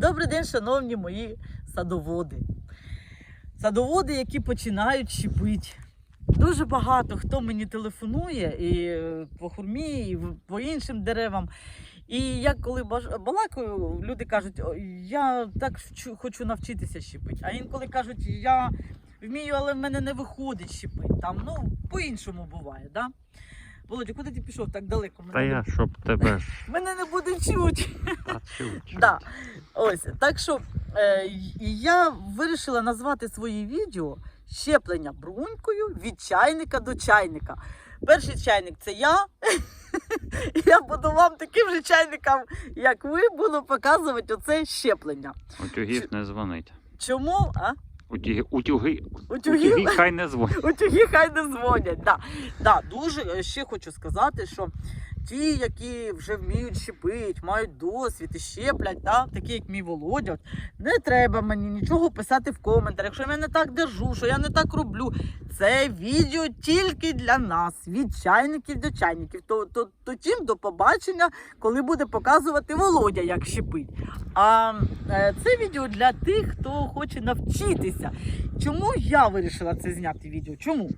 Добрий день, шановні мої садоводи. Садоводи, які починають щепити. Дуже багато хто мені телефонує і е, по хурмі, і по іншим деревам. І я коли балакаю, люди кажуть, я так хочу навчитися щепити. А інколи кажуть, я вмію, але в мене не виходить щепити. Там, ну, по-іншому буває, да? Володя, куди ти пішов так далеко? Мене Та не- я, щоб тебе ж Мене не буде чути. Да. Ось так що е, я вирішила назвати свої відео щеплення брунькою від чайника до чайника. Перший чайник це я. Я буду вам таким же чайникам, як ви, буду показувати оце щеплення. Утюгів не дзвонить. Чому? А? Утюги, утюги, утюги, утюги хай не дзвонять. Утюги хай не дзвонять. Да. Да, дуже е, ще хочу сказати, що ті, які вже вміють щепити, мають досвід і щеплять, да, такі як мій Володя, не треба мені нічого писати в коментарях, якщо я не так держу, що я не так роблю. Це відео тільки для нас, від чайників до чайників. То, то, то тім до побачення, коли буде показувати Володя, як щепить. А е, це відео для тих, хто хоче навчитися. Чому я вирішила це зняти відео? Чому?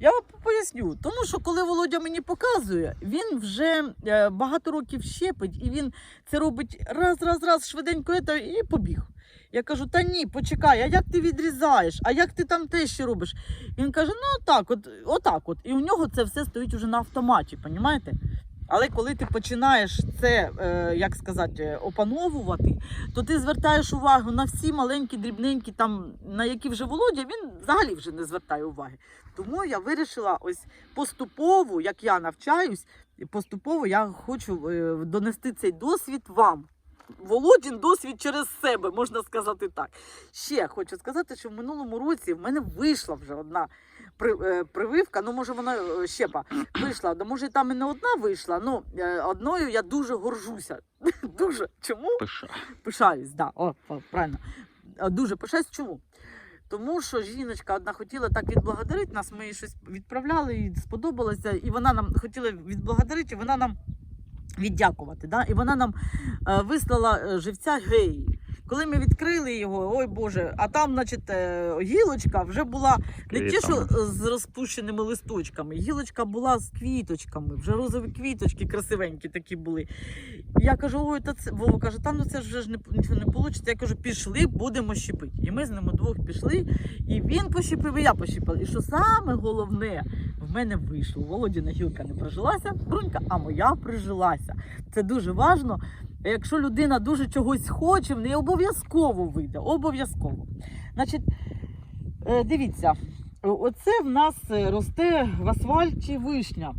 Я вам поясню. Тому що коли Володя мені показує, він вже е, багато років щепить, і він це робить раз, раз, раз, швиденько і побіг. Я кажу, та ні, почекай, а як ти відрізаєш? А як ти там те ще робиш? Він каже: ну так, от, отак от. І у нього це все стоїть уже на автоматі, понімаєте? Але коли ти починаєш це, е, як сказати, опановувати, то ти звертаєш увагу на всі маленькі, дрібненькі, там, на які вже Володя, він взагалі вже не звертає уваги. Тому я вирішила ось поступово, як я навчаюсь, поступово я хочу е, донести цей досвід вам. Володін досвід через себе, можна сказати так. Ще хочу сказати, що в минулому році в мене вийшла вже одна е, прививка. Ну, може, вона е, щепа вийшла. Да, може, там і не одна вийшла. Ну, е, одною я дуже горжуся. Дуже. Чому? Пиша. Пишаюсь, да. О, правильно. Дуже пишаюсь. Чому? Тому що жіночка одна хотіла так відблагодарити нас, ми їй щось відправляли, і сподобалося, і вона нам хотіла відблагодарити, і вона нам віддякувати. Да? І вона нам е, вислала е, живця геї. Коли ми відкрили його, ой Боже, а там, значить, е, гілочка вже була не ті, що з розпущеними листочками. Гілочка була з квіточками, вже розові квіточки красивенькі такі були. Я кажу, ой, та це Вова каже, там ну це вже ж не, нічого не вийде. Я кажу, пішли, будемо щепити. І ми з ними двох пішли, і він пощепив, і я пощепила. І що саме головне, в мене вийшло. Володіна гілка не прижилася, брунька, а моя прижилася. Це дуже важливо. Якщо людина дуже чогось хоче, в неї обов'язково вийде. Обов'язково. Значить, е, дивіться, оце в нас е, росте в асфальті вишня.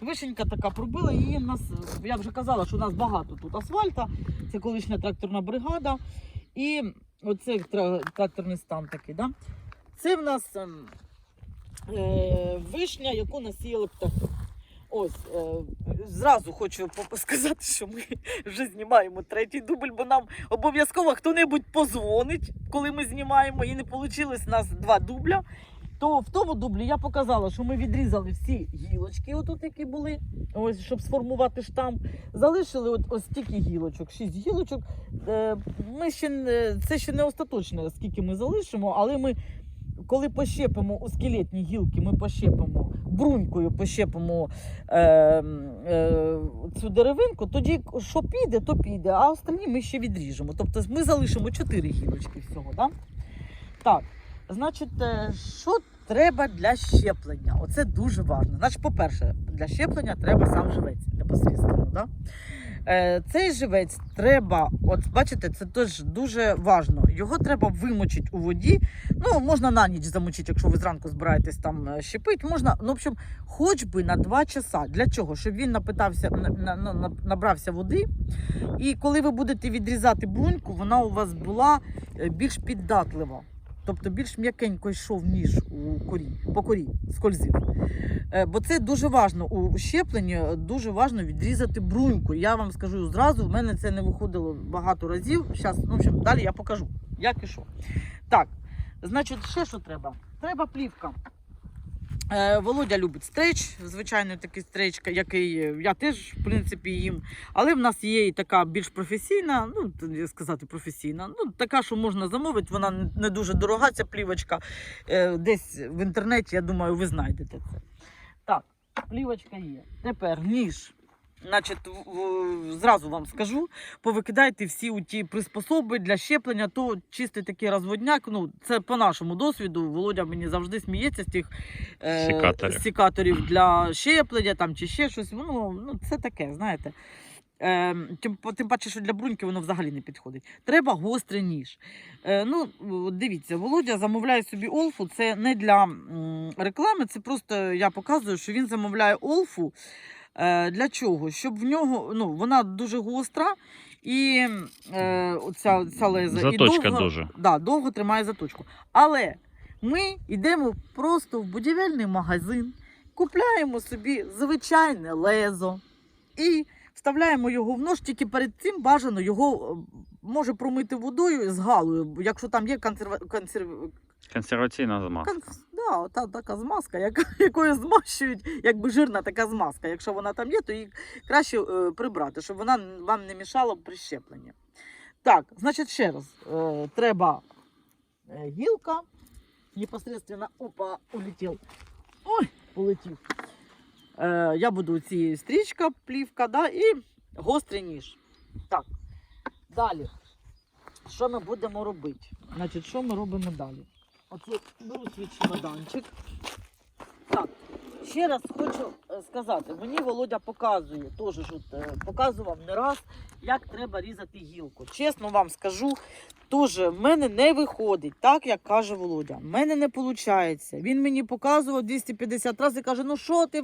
Вишенька така пробила, її в нас, я вже казала, що у нас багато тут асфальта, це колишня тракторна бригада. І оце тракторний стан такий. Да? Це в нас ем, е, вишня, яку насіяли птахи. Ось, е, зразу хочу сказати, що ми вже знімаємо третій дубль, бо нам обов'язково хто-небудь позвонить, коли ми знімаємо, і не вийшло у нас два дубля. То в тому дублі я показала, що ми відрізали всі гілочки, отут, які були, ось, щоб сформувати штамп. Залишили от, ось стільки гілочок, шість гілочок. Е, Ми ще це ще не остаточне, скільки ми залишимо, але ми, коли пощепимо у скелетні гілки, ми пощепимо брунькою, пощепимо е, е, цю деревинку, тоді що піде, то піде, а останні ми ще відріжемо. Тобто ми залишимо чотири гілочки всього. Да? Так, значить, е, що треба для щеплення? Оце дуже важливо. Значить, по-перше, для щеплення треба сам живець непосередньо. Да? Е, Цей живець треба, от бачите, це теж дуже важливо. Його треба вимочити у воді. Ну, можна на ніч замочити, якщо ви зранку збираєтесь там е, щепити. Можна, ну, в общем, хоч би на 2 часа. Для чого? Щоб він напитався, на- на- на- на- набрався води. І коли ви будете відрізати бруньку, вона у вас була е, більш піддатлива. Тобто більш м'якенько йшов ніж у корі, по корі, скользив. Е, Бо це дуже важно У щепленні дуже важно відрізати бруньку. Я вам скажу зразу, в мене це не виходило багато разів. Зараз, ну, в далі я покажу, як і що. Так, значить, ще що треба? Треба плівка. Е, Володя любить стрич, звичайно, такий стрич, який я теж, в принципі, їм. Але в нас є і така більш професійна, ну, сказати, професійна. Ну, така, що можна замовити, вона не- не дуже дорога, ця плівочка. Е, Десь в інтернеті, я думаю, ви знайдете це. Так, плівочка є. Тепер ніж. Значить, зразу вам скажу, повикидайте всі ті приспособи для щеплення, то чистий такий розводняк. Ну, це по нашому досвіду. Володя мені завжди сміється з тих е, Секаторів. секаторів для щеплення там, чи ще щось. Ну, ну, це таке, знаєте. Е, тим, тим паче, що для бруньки воно взагалі не підходить. Треба гострий ніж. Е, ну, дивіться, Володя замовляє собі Олфу. Це не для м, реклами, це просто я показую, що він замовляє Олфу. Е, для чого? Щоб в нього ну, вона дуже гостра і е, оця, ця леза і довго, дуже. Да, довго тримає заточку. Але ми йдемо просто в будівельний магазин, купляємо собі звичайне лезо і вставляємо його в нож, тільки перед цим бажано його е, може промити водою з галою, якщо там є консерва... консерв... Консерваційна змазка. Кон... Да, ота така змазка, яка, якою змащують, якби жирна така змазка. Якщо вона там є, то її краще е, прибрати, щоб вона вам не мішала при щепленні. Так, значить, ще раз, е, треба е, гілка, непосредственно, опа, улетів. Ой, полетів. Е, я буду цієї стрічка, плівка, да, і гострий ніж. Так, далі. Що ми будемо робити? Значить, що ми робимо далі? Оце беру свій чемоданчик. Так, ще раз хочу е, сказати, мені Володя показує, теж е, показував не раз, як треба різати гілку. Чесно вам скажу, теж в мене не виходить, так як каже Володя. В мене не виходить. Він мені показував 250 разів і каже: ну що ти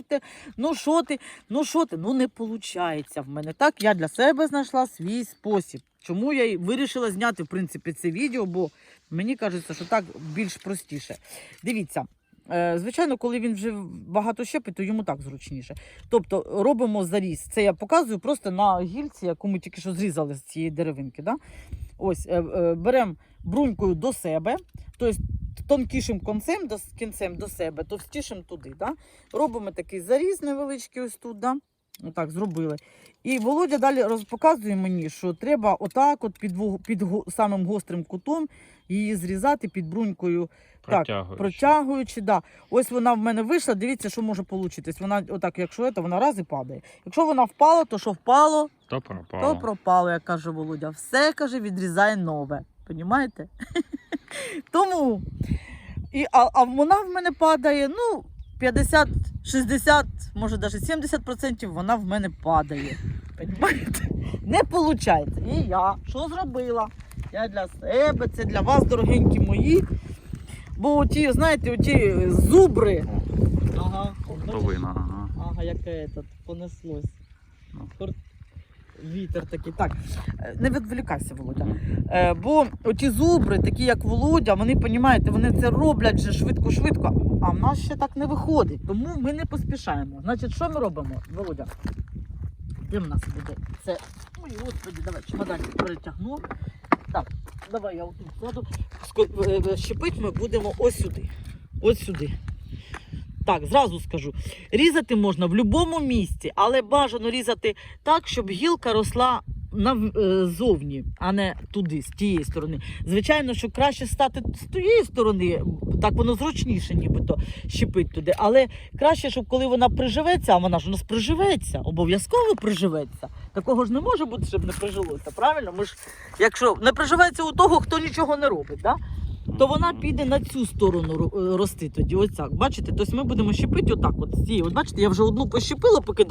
ну що ти, ну що ти? Ну не виходить в мене. Так я для себе знайшла свій спосіб. Чому я й вирішила зняти в принципі це відео, бо Мені кажеться, що так більш простіше. Дивіться, е, звичайно, коли він вже багато щепить, то йому так зручніше. Тобто робимо заріз. Це я показую просто на гільці, яку ми тільки що зрізали з цієї деревинки. Да? Ось е, е, беремо брунькою до себе, тобто тонкішим концем кінцем до себе, товстішим туди. Да? Робимо такий заріз невеличкий ось тут. Да? Отак зробили. І Володя далі показує мені, що треба отак, от під, під самим гострим кутом її зрізати під брунькою, Так, протягуючи. Да. Ось вона в мене вийшла. Дивіться, що може вийти. Вона отак, якщо це, вона раз і падає. Якщо вона впала, то що впало, То то пропало. пропало, як каже Володя. Все каже, відрізає нове. Понімаєте? Тому. І, а, а вона в мене падає, ну, 50, 60, може навіть 70% вона в мене падає. Понимаєте? Не виходить. І я що зробила? Я для себе, це для вас, дорогенькі мої. Бо ті, знаєте, оті зубри. Ага. Хуртовина, ага. Ага, яке тут понеслось. Ну. Вітер такий. Так, е, не відволікайся, Володя. Е, бо оті зубри, такі як Володя, вони розумієте, вони це роблять же швидко-швидко, а в нас ще так не виходить. Тому ми не поспішаємо. Значить, що ми робимо, Володя? Де в нас буде? Це. Ой, господи, давай чемоданчик перетягну. Так, давай я отут кладу. Е, е, Щепити ми будемо ось сюди. Ось сюди. Так, зразу скажу. Різати можна в будь-якому місці, але бажано різати так, щоб гілка росла назовні, а не туди, з тієї сторони. Звичайно, що краще стати з тієї сторони, так воно зручніше, нібито щепить туди. Але краще, щоб коли вона приживеться, а вона ж у нас приживеться, обов'язково приживеться. Такого ж не може бути, щоб не прижилося. Правильно? Ми ж, якщо не приживеться у того, хто нічого не робить, да? То вона піде на цю сторону е, рости тоді. Ось. Бачите? Тобто ми будемо щепити отак. От цієї. От бачите, я вже одну пощепила, поки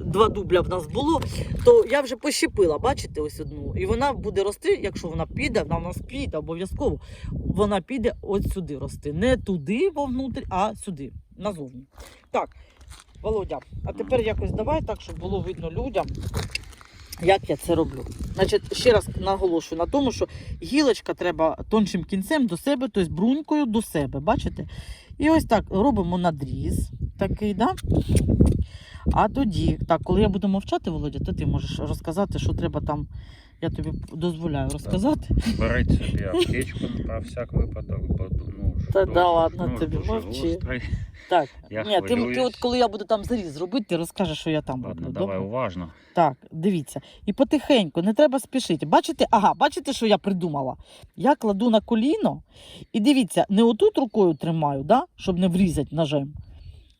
два дубля в нас було, то я вже пощепила, бачите, ось одну. І вона буде рости, якщо вона піде, вона в нас піде обов'язково. Вона піде ось сюди рости. Не туди вовнутрь, а сюди, назовні. Так, Володя, а тепер якось давай так, щоб було видно людям. Як я це роблю? Значить, ще раз наголошую на тому, що гілочка треба тоншим кінцем до себе, тобто брунькою до себе, бачите? І ось так робимо надріз такий, да? А тоді, так, коли я буду мовчати, Володя, то ти можеш розказати, що треба там Я тобі дозволяю розказати. Беріть собі аптечку про всяк випадок, бо ну, Та да ладно ну, тобі, мовчи. Так, Я ні, ти, ти хвилююсь. от коли я буду там заріз робити, ти розкажеш, що я там Ладно, роблю. давай добре? уважно. Так, дивіться. І потихеньку, не треба спішити. Бачите, ага, бачите, що я придумала? Я кладу на коліно і дивіться, не отут рукою тримаю, да? щоб не врізати ножем.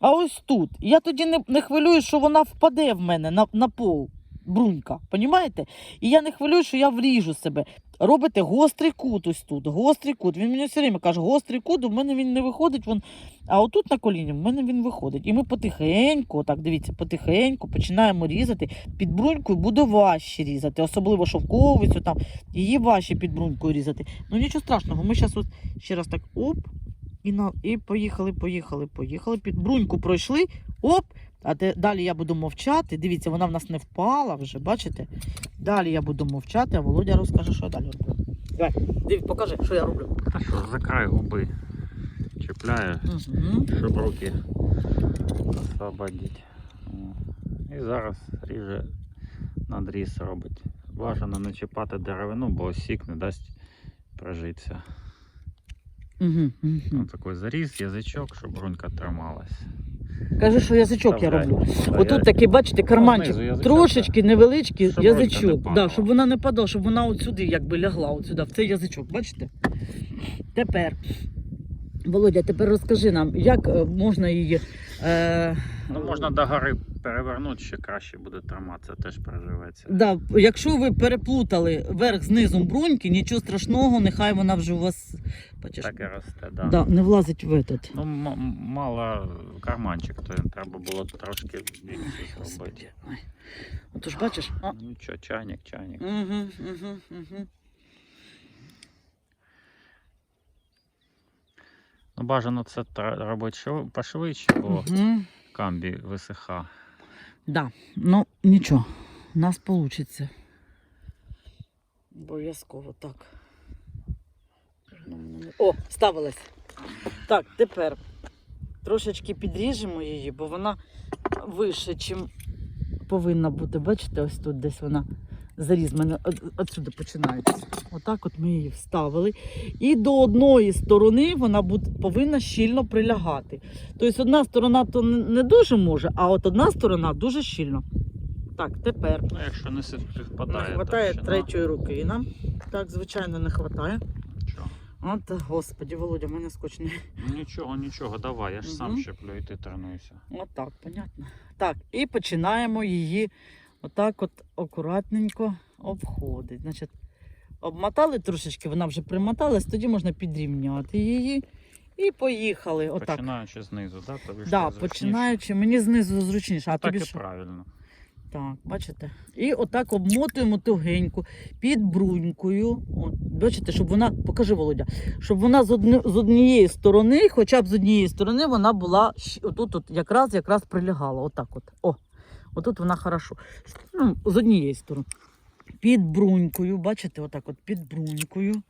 А ось тут. І Я тоді не, не хвилюю, що вона впаде в мене на, на пол. Брунька, понімаєте? І я не хвилюю, що я вріжу себе. Робите гострий кут ось тут, гострий кут. Він мені все время каже, гострий кут, у мене він не виходить, вон... а отут на коліні в мене він виходить. І ми потихеньку, так дивіться, потихеньку починаємо різати. Під брунькою буде важче різати, особливо шовковицю, там, її важче під брунькою різати. Ну нічого страшного, ми зараз ще раз так оп, і, на, і поїхали, поїхали, поїхали. Під бруньку пройшли, оп. А те, далі я буду мовчати. Дивіться, вона в нас не впала вже, бачите? Далі я буду мовчати, а Володя розкаже, що я далі роблю. Давай, диві, покажи, що я роблю. Та що, за край губи чіпляє, Угу. щоб руки освободити. І зараз ріже надріз робить. Бажано не чіпати деревину, бо сік не дасть прожитися. Угу, угу. Ось такий заріз, язичок, щоб брунька трималась. Кажи, що язичок я роблю. Отут такий, бачите, карманчик. Трошечки невеличкий Щоб ручка не язичок. падала. Да, щоб вона не падала, щоб вона от сюди якби лягла, от сюди, в цей язичок, бачите? Тепер. Володя, тепер розкажи нам, як е, можна її. Е, Ну, можна до гори перевернути, ще краще буде триматися, теж переживеться. да, якщо ви переплутали верх з низом бруньки, нічого страшного, нехай вона вже у вас бачиш, Так і росте, да. да, не влазить в этот. Ну, мало карманчик, то треба було трошки більше зробити. Ой. Отож, бачиш? А. Ну що, чайник, чайник. Угу, угу, угу. Ну, бажано це робити пошвидше, бо Угу. камбі висиха. Да, ну нічого, у нас вийде. Обов'язково так. О, ставилась. Так, тепер трошечки підріжемо її, бо вона вище, чим повинна бути. Бачите, ось тут десь вона заріз мене отсюди починається. Отак от ми її вставили. І до одної сторони вона повинна щільно прилягати. Тобто одна сторона то не дуже може, а от одна сторона дуже щільно. Так, тепер Ну, якщо не співпадає, не вистачає третьої руки. Нам так, звичайно, не вистачає. От, господі, Володя, мене скотч. Ну, Нічого, нічого, давай, я ж сам щеплю і ти тренуйся. Отак, понятно. Так, і починаємо її отак от акуратненько обходити. Значить, обмотали трошечки, вона вже примоталась, тоді можна підрівняти її. І поїхали. Отак. Починаючи знизу, так? Тобі Да, починаючи, мені знизу зручніше, а так тобі і що? правильно. Так, бачите? І отак обмотуємо тугенько під брунькою. От, бачите, щоб вона, покажи Володя, щоб вона з, одни, з однієї сторони, хоча б з однієї сторони, вона була отут, от, якраз якраз прилягала. Отак от. О, отут вона хорошо. Ну, з однієї сторони. Під брунькою, бачите, отак от під брунькою.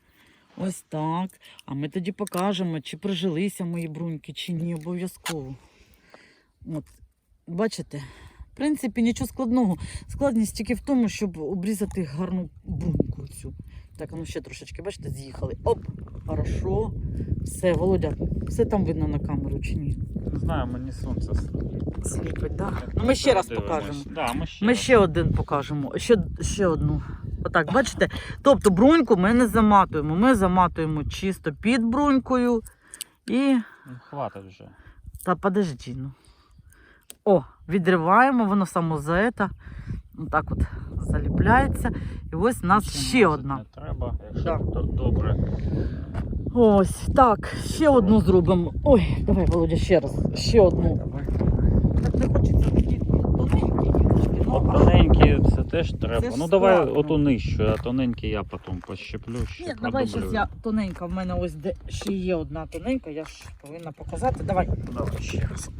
Ось так. А ми тоді покажемо, чи прижилися мої бруньки, чи ні, обов'язково. От, бачите? В принципі, нічого складного. Складність тільки в тому, щоб обрізати гарну бруньку. Так, ну ще трошечки, бачите, з'їхали. Оп, хорошо. Все, Володя, все там видно на камеру чи ні? Не знаю, мені сонце сліпить. Да? Ну, ми ще раз покажемо. Да, ми ще Ми раз. ще один покажемо, ще, ще одну. Отак, бачите? Тобто бруньку ми не заматуємо. Ми заматуємо чисто під брунькою і. Ну, Хватить вже. Та подожди, ну. О, відриваємо, воно само за це. Так от заліпляється. І ось у нас ще Мазати одна. Не треба, якщо Да. до- добре. Ось, так, ще одну зробимо. Ой, давай, Володя, ще раз. Ще одну. Давай. Так не хочеться такі тоненькі гілочки. От Ну, тоненькі це теж треба. Це ж ну давай складно. оту нижчу, а тоненькі я потім пощеплю, ще Ні, давай продублюю. я тоненька. В мене ось де ще є одна тоненька, я ж повинна показати. Давай. Давай ще раз.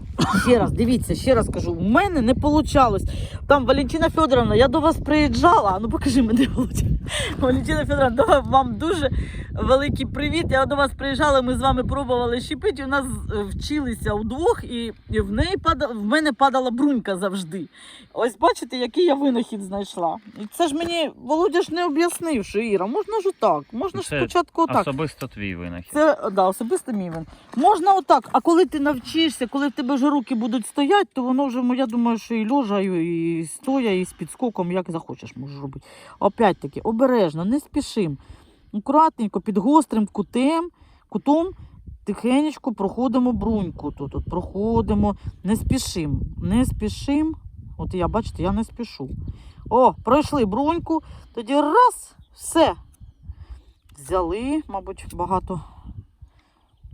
Ще раз, дивіться, ще раз кажу, у мене не вийшло. Там Валентина Федоровна, я до вас приїжджала. А Ну покажи мені Володя. Валентина Федоровна, вам дуже великий привіт. Я до вас приїжджала, ми з вами пробували щепити. У нас вчилися удвох, і, в неї пада, в мене падала брунька завжди. Ось бачите, який я винахід знайшла. І це ж мені Володя ж не об'яснив, що Іра, можна ж отак. Можна ж спочатку отак. Особисто твій винахід. Це да, особисто мій вин. Можна отак, а коли ти навчишся, коли в тебе вже руки будуть стояти, то воно вже, я думаю, що і льожа, і стоя, і з підскоком, як захочеш, можеш робити. Опять таки, обережно, не спішим. Акуратненько, під гострим кутем, кутом тихенечко проходимо бруньку. Тут тут проходимо, не спішим, не спішим. От я, бачите, я не спішу. О, пройшли бруньку, тоді раз, все. Взяли, мабуть, багато.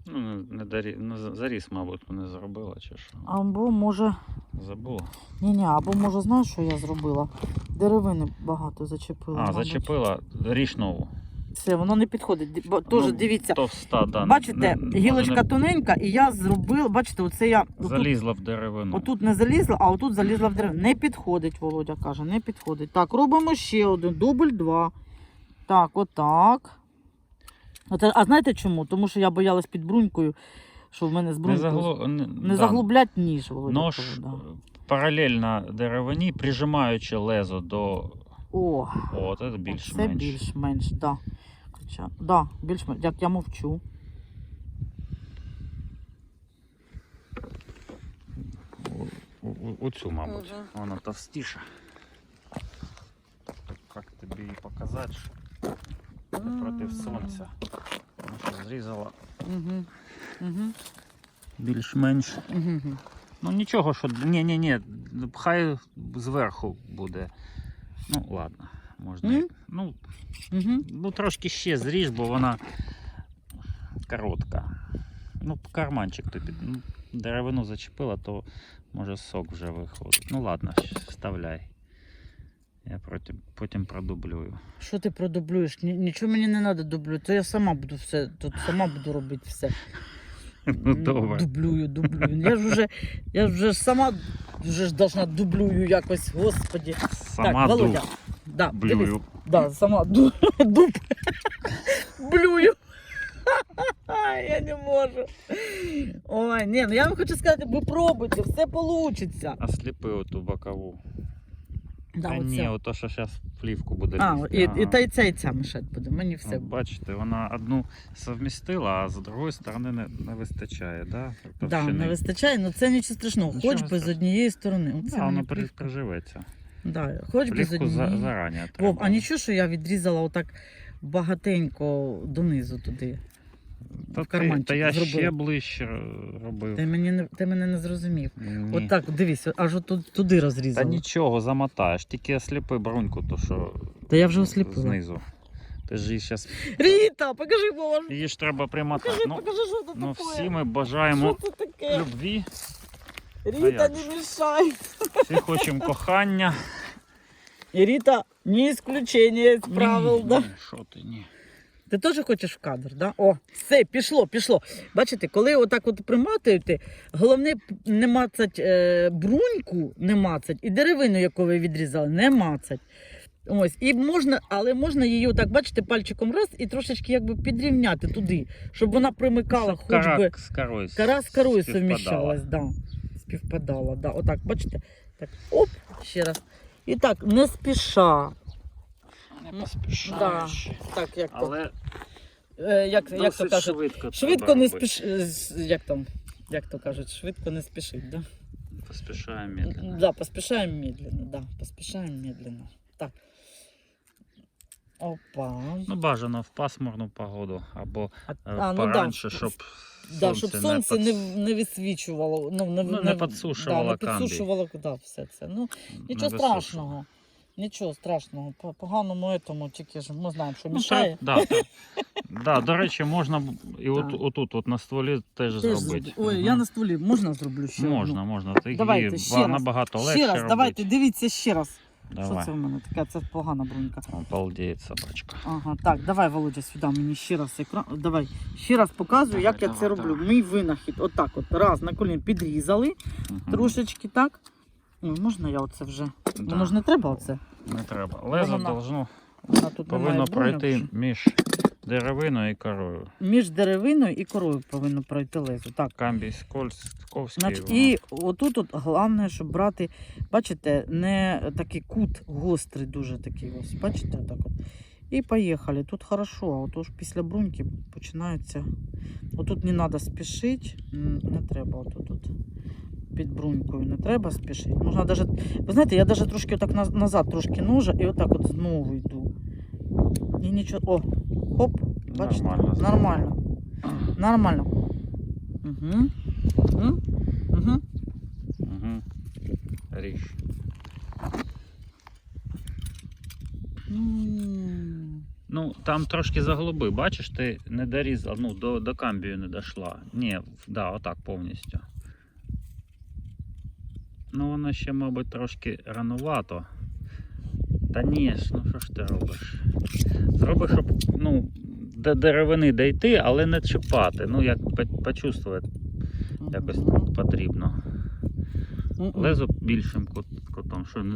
Ну, не- не дарі... не за- заріс, мабуть, не зробила чи що. Або може. Забула. Ні, ні, або може, знаєш, що я зробила? Деревини багато зачепила. А, мабуть. зачепила ріж нову. Все, воно не підходить. Бо- Теж Ну, дивіться. Товста, да. Бачите, не- гілочка може, тоненька, і я зробила, бачите, оце я отут, залізла в деревину. отут не залізла, а отут залізла в дерево. Не підходить, Володя каже, не підходить. Так, робимо ще один, дубль два. Так, отак. Оце, а знаєте чому? Тому що я боялась під брунькою, що в мене з Не, заглу... не, Не да. заглублять ніж, Володя. Нож да. паралельно деревині, прижимаючи лезо до. О, О, це більш-менш. Це більш-менш, да. Хоча, да, більш-менш, як я мовчу. Оцю, мабуть. Мгм. Вона товстіша. Як тобі її показати? що це Проти сонця. Що зрізала Угу. Угу. більш-менш. Угу. Ну нічого, що. Ні, ні, ні. Хай зверху буде. Ну, ладно. Можна. і- Ну, Угу. ну, трошки ще зріж, бо вона коротка. Ну, карманчик тобі. Ну, деревину зачепила, то може сок вже виходить. Ну ладно, вставляй. Я потім, потім продублюю. Що ти продублюєш? Нічого мені не треба дублювати. То я сама буду все, тут сама буду робити все. Ну добре. Дублюю, дублюю. Я ж вже, я ж вже сама вже ж должна дублюю якось, господі. Сама так, Володя. Да, дивись. блюю. Да, сама ду, дуб. Блюю. Я не можу. Ой, ні, ну я вам хочу сказати, ви пробуйте, все вийде. А сліпи оту бокову. Да, Та ні, ото що зараз плівку буде А, лізти. і, і та ця, і ця мішать буде. Мені все. От бачите, вона одну совмістила, а з другої сторони не, не вистачає, да? Да, не вистачає, але це нічого страшного. Нічого Хоч би з однієї сторони. Оце Да, воно при- приживеться. Да, хоч би з однієї. зарані. Вов, а нічого, що я відрізала отак багатенько донизу туди. Та, в карманчик та я зробила. ще ближче робив. Ти, мені не, ти мене не зрозумів. Ні. От так, дивись, аж от туди Та розрізала. нічого, замотаєш, тільки осліпи бруньку, то що Та я вже осліпила. знизу. Ти ж її зараз. Ріта, покажи, Боже. Її ж треба примотати. Покажи, Ну, покажи, що це ну таке. всі ми бажаємо Що це таке? любві, Ріта, як не же? мішай. всі хочемо кохання. І Ріта, не исключення з правил, Ні, да? ні, Що ти ні? Ти теж хочеш в кадр, да? О, все, пішло, пішло. Бачите, коли отак от приматуєте, головне не мацать е, бруньку, не мацать, і деревину, яку ви відрізали, не мацать. Ось, і можна, але можна її отак, бачите, пальчиком раз і трошечки якби підрівняти туди, щоб вона примикала, хоч Кара би з корою кара з співпадала. совміщалась, да, співпадала. Да. Отак, бачите? Так, оп, ще раз. І так, не спіша. Не. Да. Так, як то, Але е, як, як то досить кажуть, швидко. Швидко треба не робити. спіш... е, з- Як там? Як то кажуть, швидко не спішить, да? Поспішаємо медленно. Да, поспішаємо медленно, да, поспішаємо медленно. Так. Опа. Ну, бажано в пасмурну погоду або А, е, а, ну пораньше, да. щоб Да, щоб сонце не, подс- не висвічувало, ну, не, Ну, не підсушувало да, не камбій. підсушувало, да, все це. Ну, нічого висушувало. страшного. Нічого страшного. По поганому этому тільки ж ми знаємо, що Ну, мішає. так, так. да, до речі, можна і от, отут, от на стволі теж, Теж зробити. Ой, Мгм. я на стволі, можна зроблю ще? одну? Можна, можна. Тоді Давайте, ще раз. набагато легше Ще раз, робити. давайте, дивіться ще раз. Давай. Що це в мене таке? Це погана брунька. Обалдеет собачка. Ага, так, давай, Володя, сюди мені ще раз екран. Давай, ще раз показую, як Давай, я це давай, роблю. Мій винахід. Отак, от раз на колін підрізали, Мгм. трошечки так. Ой, можна я оце вже? Да. Воно ж не треба оце. Не треба. Лезо Воно должно, Вона тут повинно пройти що- між деревиною і корою. Між деревиною і корою повинно пройти лезо. Так. Камбій скользковський. Значить, і отут от головне, щоб брати, бачите, не такий кут гострий, дуже такий ось. Бачите, отак от. І поїхали. Тут хорошо, а отож після бруньки починається. Отут не треба спішити, не треба отут. от Під брунькою не треба спішити. Можна даже, ви знаєте, я навіть трошки отак назад трошки ножа і отак от знову йду. І нічого. О, хоп, бачите? Нормально. Нормально. Нормально. Угу. Угу. Угу. Угу. Ріж. Ну, там трошки заглуби, бачиш, ти не дорізав, ну, до, до камбію не дійшла. Ні, да, отак повністю. Ну, воно ще, мабуть, трошки ранувато. Та ні ну що ж ти робиш? Зроби, щоб ну, до деревини дійти, але не чіпати. Ну, як по- почувствувати якось потрібно. Лезо більшим кутом, що не.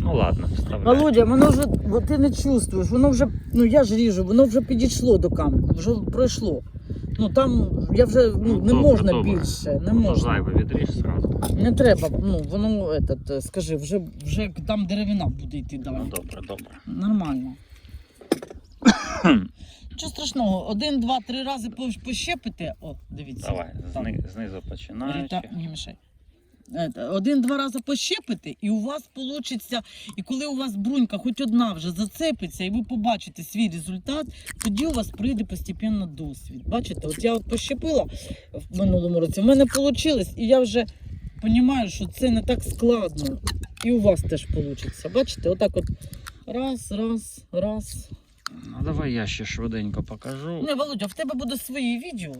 Ну ладно, вставляй. Володя, воно вже ти не чувствуєш, воно вже, ну я ж ріжу, воно вже підійшло до камку, вже пройшло. Ну там я вже ну, Ну, не добре, можна добре. більше, не можна. Зайве відріж зразу. Не треба, ну воно этот, е, скажи, вже, вже там деревина буде йти далі. Ну добре, добре. Нормально. Нічого страшного, один, два, три рази пощепити. О, дивіться. Давай, зни, знизу починаєш. Ріта, не мішай. Ете, Один-два рази пощепите, і у вас вийде, і коли у вас брунька хоч одна вже зацепиться, і ви побачите свій результат, тоді у вас прийде постепенно досвід. Бачите, от я от пощепила в минулому році, в мене вийшло, і я вже розумію, що це не так складно. І у вас теж вийде. Бачите, отак от раз, раз, раз. Ну давай я ще швиденько покажу. Не, Володя, в тебе буде своє відео.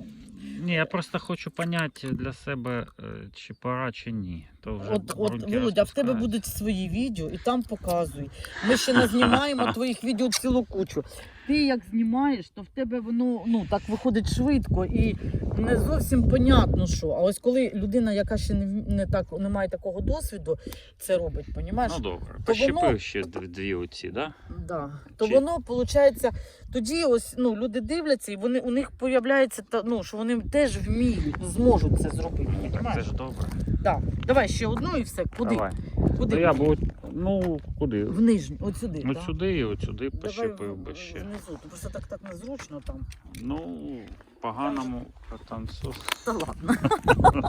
Ні, я просто хочу поняти для себе, чи пора, чи ні. То вже От, от Володя, в тебе будуть свої відео, і там показуй. Ми ще не знімаємо твоїх відео цілу кучу. Ти як знімаєш, то в тебе воно ну так виходить швидко і не зовсім понятно, що. А ось коли людина, яка ще не, не так не має такого досвіду, це робить, понімаєш? Ну добре, пощепив воно- ще дві, дві оці, да? Да. То Чи- воно виходить, тоді ось ну люди дивляться, і вони у них появляється та ну що вони теж вміють, зможуть це зробити. Ну, так це ж добре. Да. Давай ще одну і все. Куди? Давай. Куди? То я б, от- ну, куди? В нижню, от сюди. От сюди і от сюди пощепив би ще. внизу. то Просто так так незручно там. Ну, поганому танцу. Та ладно.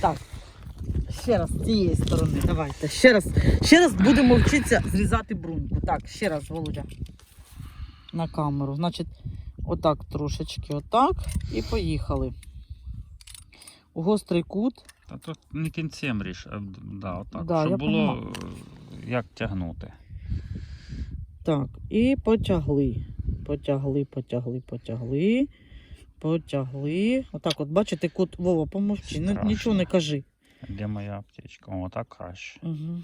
так. Ще раз з цієї сторони. Давайте. Ще раз. Ще раз будемо вчитися зрізати бруньку. Так, ще раз, Володя. На камеру. Значить, отак трошечки, отак. І поїхали. У гострий кут. Та тут не кінцем ріж, а да, отак. Да, щоб було понимаю. е, як тягнути. Так, і потягли. Потягли, потягли, потягли. Потягли. Отак, от бачите, кут Вова, помовчи. Ну, Страшно. нічого не кажи. Де моя аптечка? О, так краще. Угу.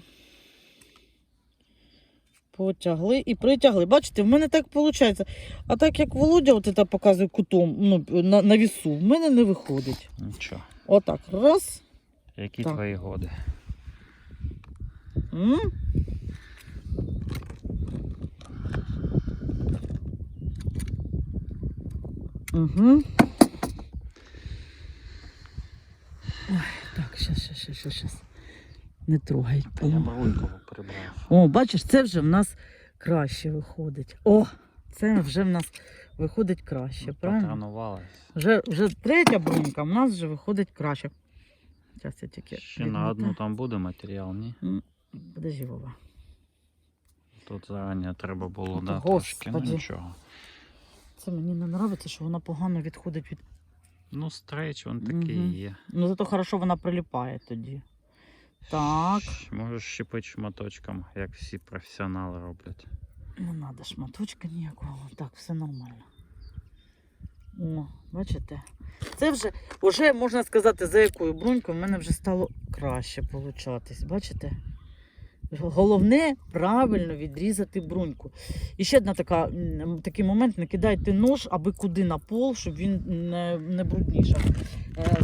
Потягли і притягли. Бачите, в мене так виходить. А так як Володя от це показує кутом ну, на, на вісу, в мене не виходить. Нічого. Отак. Раз. Які Так. твої годи? М? Угу. Ой, так, щас, щас, щас, щас, щас. Не трогай. Та я бруньку прибрав. О, бачиш, це вже в нас краще виходить. О, це вже в нас виходить краще, правильно? Потренувалась. Вже, вже третя брунька в нас вже виходить краще. Зараз я тільки. Ще на одну там буде матеріал, ні? Подожди, Вова. Тут зарані треба було, да, трошки, ну нічого. Це мені не подобається, що вона погано відходить від. Ну, стрейч, він такий Мгм. є. Ну зато хорошо вона приліпає тоді. Так. Можеш щепити шматочком, як всі професіонали роблять. Не треба шматочка ніякого. Так, все нормально. О, бачите? Це вже, вже можна сказати, за якою брунькою в мене вже стало краще получатись. Бачите? Головне правильно відрізати бруньку. І ще одна така, такий момент: не кидайте нож, аби куди на пол, щоб він не, не бруднішав. Е,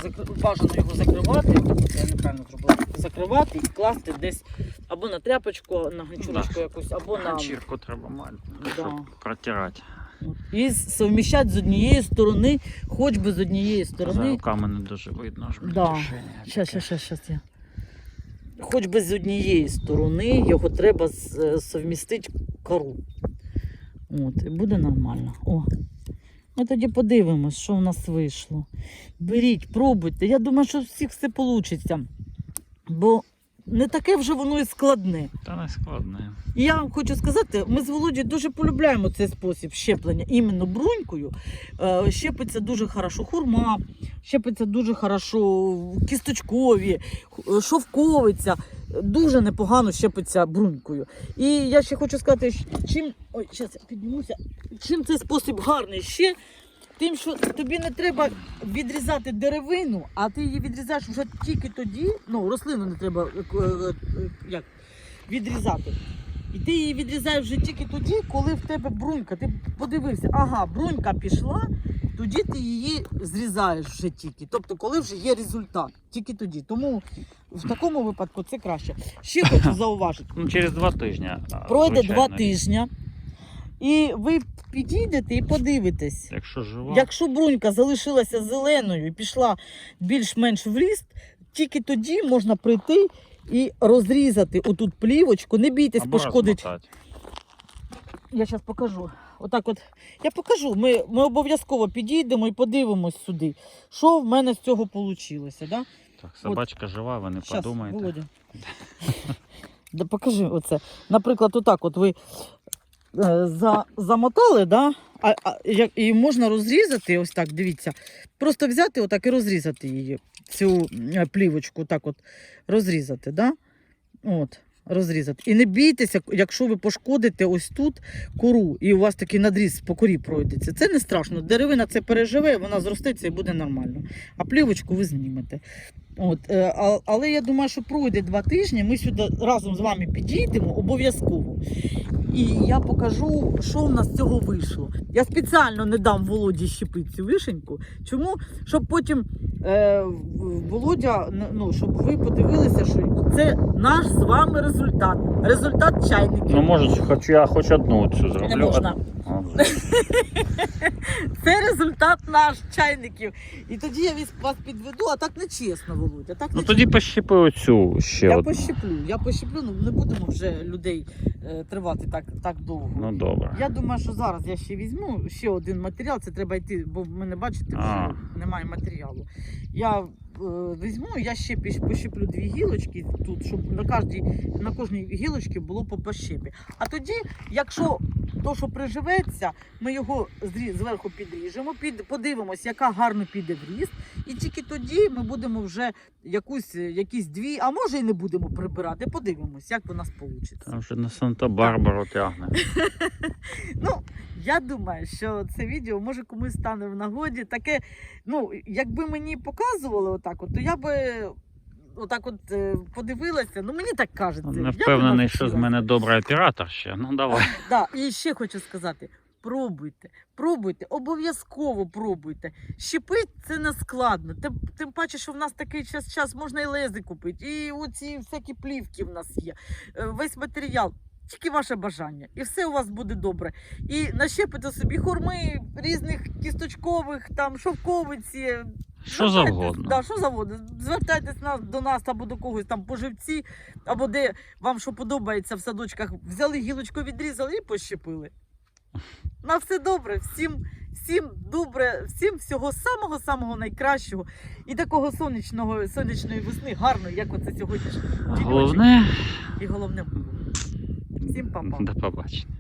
Бажано його закривати. Я неправильно зробила. Закривати і класти десь або на тряпочку, на ганчурочку якусь, або на. Ганчірку треба мати, Да. щоб протирати. І совміщати з однієї сторони, хоч би з однієї За сторони. руками не дуже видно. Аж Да. мельтешення Щас, щас, щас, щас я. Хоч би з однієї сторони його треба з- е, совмістити кору. От, і буде нормально. О. Ми тоді подивимось, що в нас вийшло. Беріть, пробуйте. Я думаю, що у всіх все вийде. Бо не таке вже воно і складне. Та не складне. І я вам хочу сказати, ми з Володією дуже полюбляємо цей спосіб щеплення іменно брунькою. Е, щепиться дуже хорошо хурма, щепиться дуже хорошо кісточкові, шовковиця. Дуже непогано щепиться брунькою. І я ще хочу сказати, чим ой, щас я піднімуся, чим цей спосіб гарний ще. Тим, що тобі не треба відрізати деревину, а ти її відрізаєш вже тільки тоді. Ну, рослину не треба е, е, е, як, відрізати. І ти її відрізаєш вже тільки тоді, коли в тебе брунька. Ти подивився, ага, брунька пішла, тоді ти її зрізаєш вже тільки. Тобто, коли вже є результат, тільки тоді. Тому в такому випадку це краще. Ще хочу зауважити. Ну, через два тижні. Пройде два тижні, і ви підійдете і подивитесь. Якщо жива, Якщо брунька залишилася зеленою і пішла більш-менш в ріст, тільки тоді можна прийти і розрізати отут плівочку. Не бійтесь, або пошкодить. розмотати. Я зараз покажу. Отак от. Я покажу. Ми, ми обов'язково підійдемо і подивимось сюди, що в мене з цього вийшло. Да? Так, собачка жива, ви не Щас, подумайте. Володя. Да, покажи оце. Наприклад, отак от ви за, замотали, да? а, а, і можна розрізати, ось так, дивіться. Просто взяти отак і розрізати її, цю е, плівочку, так от розрізати. Да? От, розрізати. І не бійтеся, якщо ви пошкодите ось тут кору, і у вас такий надріз по корі пройдеться. Це не страшно. Деревина це переживе, вона зростеться і буде нормально. А плівочку ви знімете. От, е, але я думаю, що пройде два тижні, ми сюди разом з вами підійдемо обов'язково. І я покажу, що в нас з цього вийшло. Я спеціально не дам Володі щепити цю вишеньку. Чому? Щоб потім е, Володя, ну, щоб ви подивилися, що це наш з вами результат. Результат чайників. Ну, може, хоч я хоч одну цю зроблю. не можна. Це результат наш чайників. І тоді я вас підведу, а так не чесно, Володя. Так Ну не тоді пощепи оцю ще Я одну. пощеплю, я пощеплю, ну не будемо вже людей е, тривати так, так довго. Ну добре. Я думаю, що зараз я ще візьму ще один матеріал. Це треба йти, бо в мене, бачите, вже немає матеріалу. Я візьму, я ще пощеплю дві гілочки тут, щоб на кожній, на кожній гілочці було по пощепі. А тоді, якщо то, що приживеться, ми його зверху підріжемо, під, подивимось, яка гарно піде в ріст. І тільки тоді ми будемо вже якусь, якісь дві, а може і не будемо прибирати. Подивимось, як у нас вийде. Там вже на Санта-Барбару тягне. Ну, я думаю, що це відео може комусь стане в нагоді. Таке, ну, якби мені показували отак, от, то я би отак от е, подивилася. Ну, мені так кажеться. Не Я би впевнений, що з мене добрий оператор ще. Ну давай. Да, і ще хочу сказати: пробуйте, пробуйте, обов'язково пробуйте. Щепить це не складно. Тим, тим паче, що в нас такий час, час можна і лези купити, і оці всякі плівки в нас є. Е, Весь матеріал. Тільки ваше бажання, і все у вас буде добре. І нащепите собі хурми різних кісточкових, там шовковиці. Що завгодно. Да, що завгодно. Звертайтесь на, до нас або до когось там по живці, або де вам що подобається в садочках. Взяли гілочку, відрізали і пощепили. На все добре, всім, всім добре, всім всього самого-самого найкращого і такого сонячного, сонячної весни, гарної, як оце сьогодні. Головне. І головне, всім па-па. До побачення.